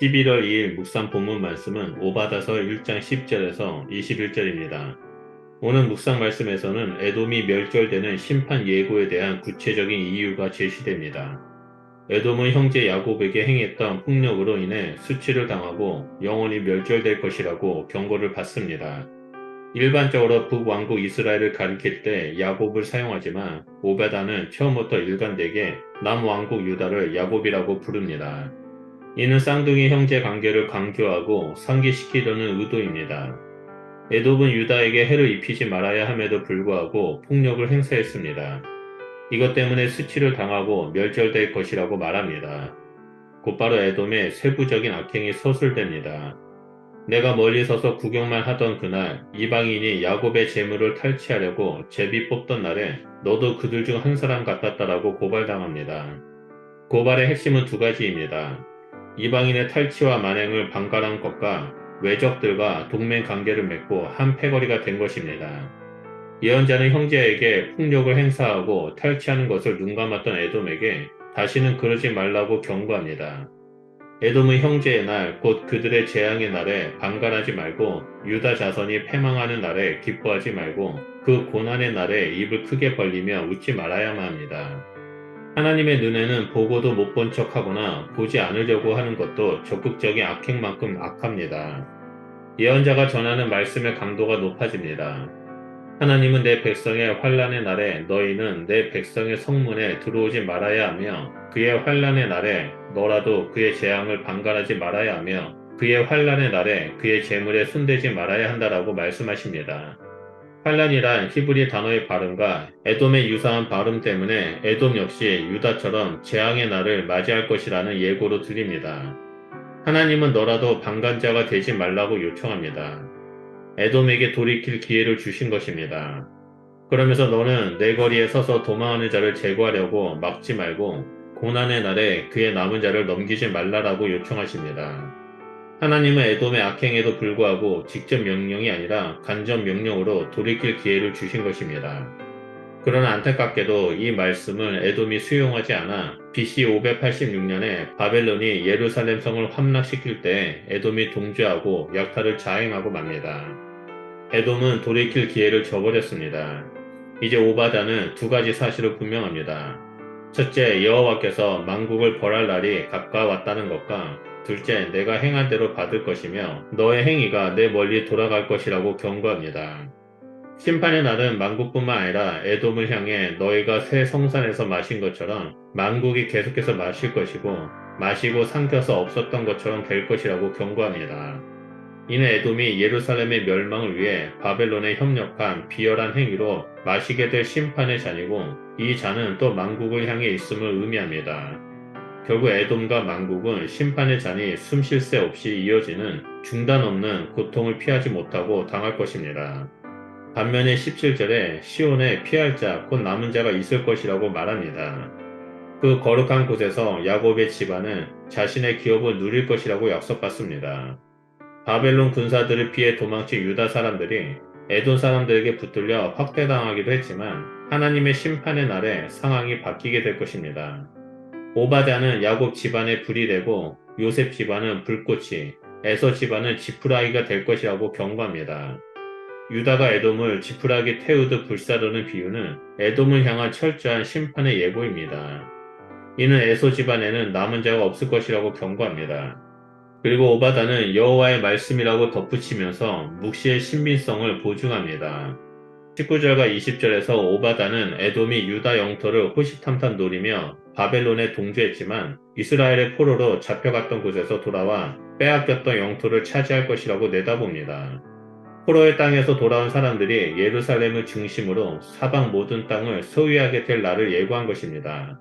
11월 2일 묵상 본문 말씀은 오바다서 1장 10절에서 21절입니다. 오늘 묵상 말씀에서는 에돔이 멸절되는 심판 예고에 대한 구체적인 이유가 제시됩니다. 에돔은 형제 야곱에게 행했던 폭력으로 인해 수치를 당하고 영원히 멸절될 것이라고 경고를 받습니다. 일반적으로 북왕국 이스라엘을 가리킬 때 야곱을 사용하지만 오바다는 처음부터 일관되게 남왕국 유다를 야곱이라고 부릅니다. 이는 쌍둥이 형제 관계를 강조하고 상기시키려는 의도입니다. 에돔은 유다에게 해를 입히지 말아야 함에도 불구하고 폭력을 행사했습니다. 이것 때문에 수치를 당하고 멸절될 것이라고 말합니다. 곧바로 에돔의 세부적인 악행이 서술됩니다. 내가 멀리 서서 구경만 하던 그날 이방인이 야곱의 재물을 탈취하려고 제비 뽑던 날에 너도 그들 중 한 사람 같았다라고 고발당합니다. 고발의 핵심은 두 가지입니다. 이방인의 탈취와 만행을 방관한 것과 외적들과 동맹 관계를 맺고 한 패거리가 된 것입니다. 예언자는 형제에게 폭력을 행사하고 탈취하는 것을 눈감았던 에돔에게 다시는 그러지 말라고 경고합니다. 에돔의 형제의 날, 곧 그들의 재앙의 날에 방관하지 말고 유다 자손이 패망하는 날에 기뻐하지 말고 그 고난의 날에 입을 크게 벌리며 웃지 말아야만 합니다. 하나님의 눈에는 보고도 못 본 척하거나 보지 않으려고 하는 것도 적극적인 악행만큼 악합니다. 예언자가 전하는 말씀의 강도가 높아집니다. 하나님은 내 백성의 환란의 날에 너희는 내 백성의 성문에 들어오지 말아야 하며 그의 환란의 날에 너라도 그의 재앙을 방관하지 말아야 하며 그의 환란의 날에 그의 재물에 손대지 말아야 한다라고 말씀하십니다. 환란이란 히브리 단어의 발음과 에돔의 유사한 발음 때문에 에돔 역시 유다처럼 재앙의 날을 맞이할 것이라는 예고로 들립니다. 하나님은 너라도 방관자가 되지 말라고 요청합니다. 에돔에게 돌이킬 기회를 주신 것입니다. 그러면서 너는 내 거리에 서서 도망하는 자를 제거하려고 막지 말고 고난의 날에 그의 남은 자를 넘기지 말라라고 요청하십니다. 하나님은 에돔의 악행에도 불구하고 직접 명령이 아니라 간접 명령으로 돌이킬 기회를 주신 것입니다. 그러나 안타깝게도 이 말씀을 에돔이 수용하지 않아 BC 586년에 바벨론이 예루살렘 성을 함락시킬 때 에돔이 동조하고 약탈을 자행하고 맙니다. 에돔은 돌이킬 기회를 저버렸습니다. 이제 오바다는 두 가지 사실을 분명합니다. 첫째, 여호와께서 만국을 벌할 날이 가까웠다는 것과 둘째, 내가 행한 대로 받을 것이며 너의 행위가 내 멀리 돌아갈 것이라고 경고합니다. 심판의 날은 만국뿐만 아니라 에돔을 향해 너희가 새 성산에서 마신 것처럼 만국이 계속해서 마실 것이고 마시고 삼켜서 없었던 것처럼 될 것이라고 경고합니다. 이는 에돔이 예루살렘의 멸망을 위해 바벨론에 협력한 비열한 행위로 마시게 될 심판의 잔이고 이 잔은 또 만국을 향해 있음을 의미합니다. 결국 에돔과 만국은 심판의 잔이 숨 쉴 새 없이 이어지는 중단 없는 고통을 피하지 못하고 당할 것입니다. 반면에 17절에 시온에 피할 자, 곧 남은 자가 있을 것이라고 말합니다. 그 거룩한 곳에서 야곱의 집안은 자신의 기업을 누릴 것이라고 약속받습니다. 바벨론 군사들을 피해 도망친 유다 사람들이 에돔 사람들에게 붙들려 확대당하기도 했지만 하나님의 심판의 날에 상황이 바뀌게 될 것입니다. 오바다는 야곱 집안의 불이 되고 요셉 집안은 불꽃이, 에서 집안은 지푸라기가 될 것이라고 경고합니다. 유다가 에돔을 지푸라기 태우듯 불사르는 비유는 에돔을 향한 철저한 심판의 예고입니다. 이는 에소 집안에는 남은 자가 없을 것이라고 경고합니다. 그리고 오바다는 여호와의 말씀이라고 덧붙이면서 묵시의 신빙성을 보증합니다. 19절과 20절에서 오바다는 에돔이 유다 영토를 호시탐탐 노리며 바벨론에 동조했지만 이스라엘의 포로로 잡혀갔던 곳에서 돌아와 빼앗겼던 영토를 차지할 것이라고 내다봅니다. 포로의 땅에서 돌아온 사람들이 예루살렘을 중심으로 사방 모든 땅을 소유하게 될 날을 예고한 것입니다.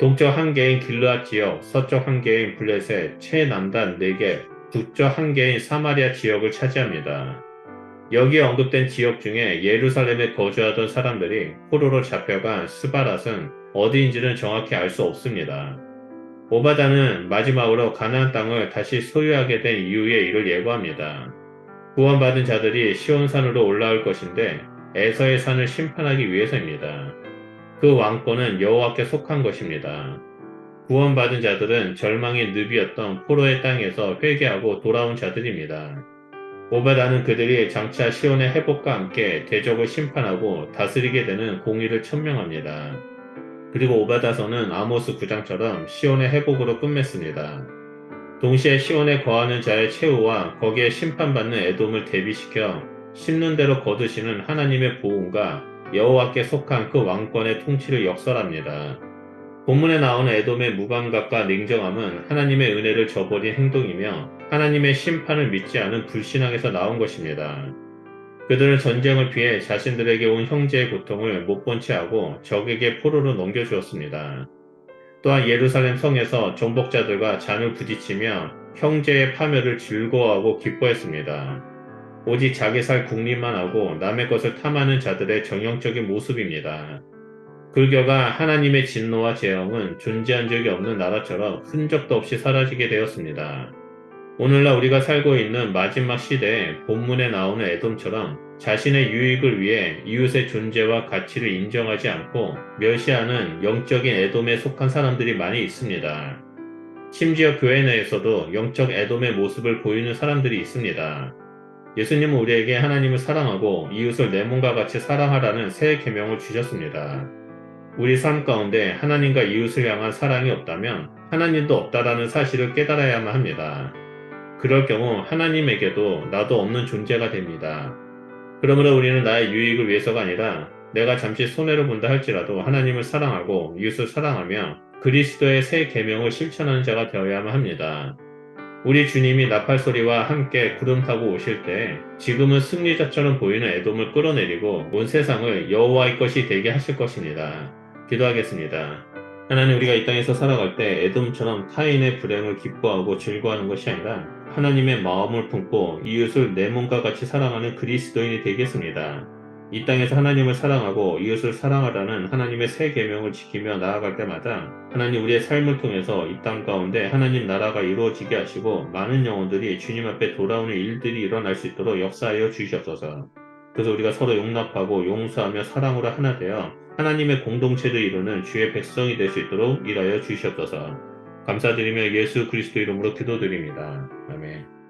동쪽 한 개인 길르앗 지역, 서쪽 한 개인 블레셋, 최남단 4개, 북쪽 한 개인 사마리아 지역을 차지합니다. 여기에 언급된 지역 중에 예루살렘에 거주하던 사람들이 포로로 잡혀간 스바랏은 어디인지는 정확히 알 수 없습니다. 오바다는 마지막으로 가나안 땅을 다시 소유하게 된 이후의 일을 예고합니다. 구원받은 자들이 시온산으로 올라올 것인데 에서의 산을 심판하기 위해서입니다. 그 왕권은 여호와께 속한 것입니다. 구원받은 자들은 절망의 늪이었던 포로의 땅에서 회개하고 돌아온 자들입니다. 오바다는 그들이 장차 시온의 회복과 함께 대적을 심판하고 다스리게 되는 공의를 천명합니다. 그리고 오바다서는 아모스 9장처럼 시온의 회복으로 끝맺습니다. 동시에 시온에 거하는 자의 최후와 거기에 심판받는 에돔을 대비시켜 심는 대로 거두시는 하나님의 보응과 여호와께 속한 그 왕권의 통치를 역설합니다. 본문에 나오는 에돔의 무감각과 냉정함은 하나님의 은혜를 저버린 행동이며 하나님의 심판을 믿지 않은 불신앙에서 나온 것입니다. 그들은 전쟁을 피해 자신들에게 온 형제의 고통을 못 본 채 하고 적에게 포로로 넘겨주었습니다. 또한 예루살렘 성에서 정복자들과 잔을 부딪히며 형제의 파멸을 즐거워하고 기뻐했습니다. 오직 자기 살 국리만 하고 남의 것을 탐하는 자들의 정형적인 모습입니다. 불교가 하나님의 진노와 재앙은 존재한 적이 없는 나라처럼 흔적도 없이 사라지게 되었습니다. 오늘날 우리가 살고 있는 마지막 시대에 본문에 나오는 에돔처럼 자신의 유익을 위해 이웃의 존재와 가치를 인정하지 않고 멸시하는 영적인 에돔에 속한 사람들이 많이 있습니다. 심지어 교회 내에서도 영적 에돔의 모습을 보이는 사람들이 있습니다. 예수님은 우리에게 하나님을 사랑하고 이웃을 내 몸과 같이 사랑하라는 새 계명을 주셨습니다. 우리 삶 가운데 하나님과 이웃을 향한 사랑이 없다면 하나님도 없다라는 사실을 깨달아야만 합니다. 그럴 경우 하나님에게도 나도 없는 존재가 됩니다. 그러므로 우리는 나의 유익을 위해서가 아니라 내가 잠시 손해를 본다 할지라도 하나님을 사랑하고 이웃을 사랑하며 그리스도의 새 계명을 실천하는 자가 되어야만 합니다. 우리 주님이 나팔 소리와 함께 구름 타고 오실 때 지금은 승리자처럼 보이는 애돔을 끌어내리고 온 세상을 여호와의 것이 되게 하실 것입니다. 기도하겠습니다. 하나님 우리가 이 땅에서 살아갈 때 에돔처럼 타인의 불행을 기뻐하고 즐거워하는 것이 아니라 하나님의 마음을 품고 이웃을 내 몸과 같이 사랑하는 그리스도인이 되겠습니다. 이 땅에서 하나님을 사랑하고 이웃을 사랑하라는 하나님의 새 계명을 지키며 나아갈 때마다 하나님 우리의 삶을 통해서 이 땅 가운데 하나님 나라가 이루어지게 하시고 많은 영혼들이 주님 앞에 돌아오는 일들이 일어날 수 있도록 역사하여 주시옵소서. 그래서 우리가 서로 용납하고 용서하며 사랑으로 하나 되어 하나님의 공동체를 이루는 주의 백성이 될 수 있도록 일하여 주시옵소서. 감사드리며 예수 그리스도 이름으로 기도드립니다. 아멘.